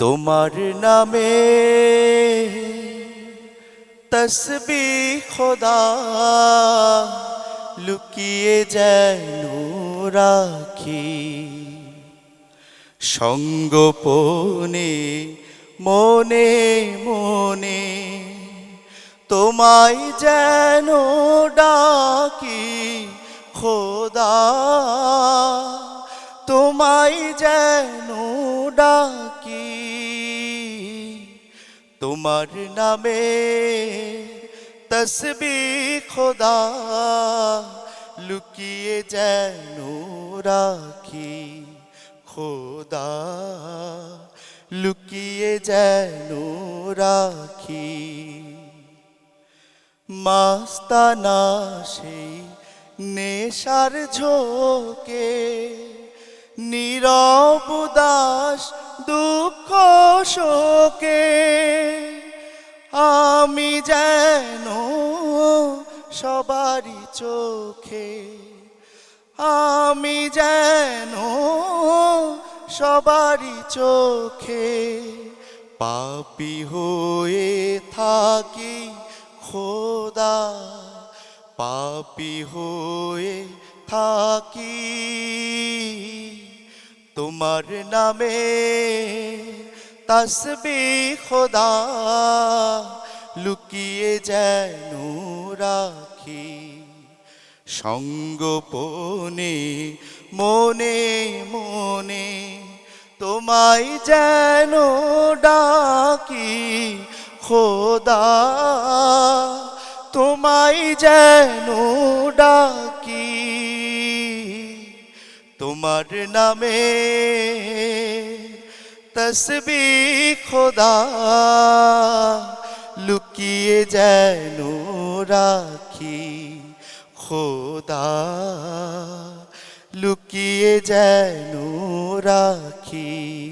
তোমার নামে তসবি খোদা লুকিয়ে যেন রাখি। সঙ্গোপনে, মনে মনে তোমায় যেন ডাকি খোদা। তোমায় যেন ডাকি তোমার নামে তসবি খোদা লুকিয়ে যেন রাখি। খোদা লুকিয়ে যেন রাখি। মাস্তানা সেই নেশার ঝোঁকে, নীরব দাস দুঃখ শোকে। যেন সবারই চোখে। আমি যেন সবারই চোখে পাপি হয়ে থাকি খোদা। পাপি হয়ে থাকি তোমার নামে তসবি খোদা। লুকিয়ে যেন রাখি সঙ্গোপনে, মনে মনে তোমায় যেন ডাকি, খোদা, তোমায় যেন ডাকি। তোমার নামে তসবি খোদা লুকিয়ে যেন রাখি খোদা। লুকিয়ে যেন রাখি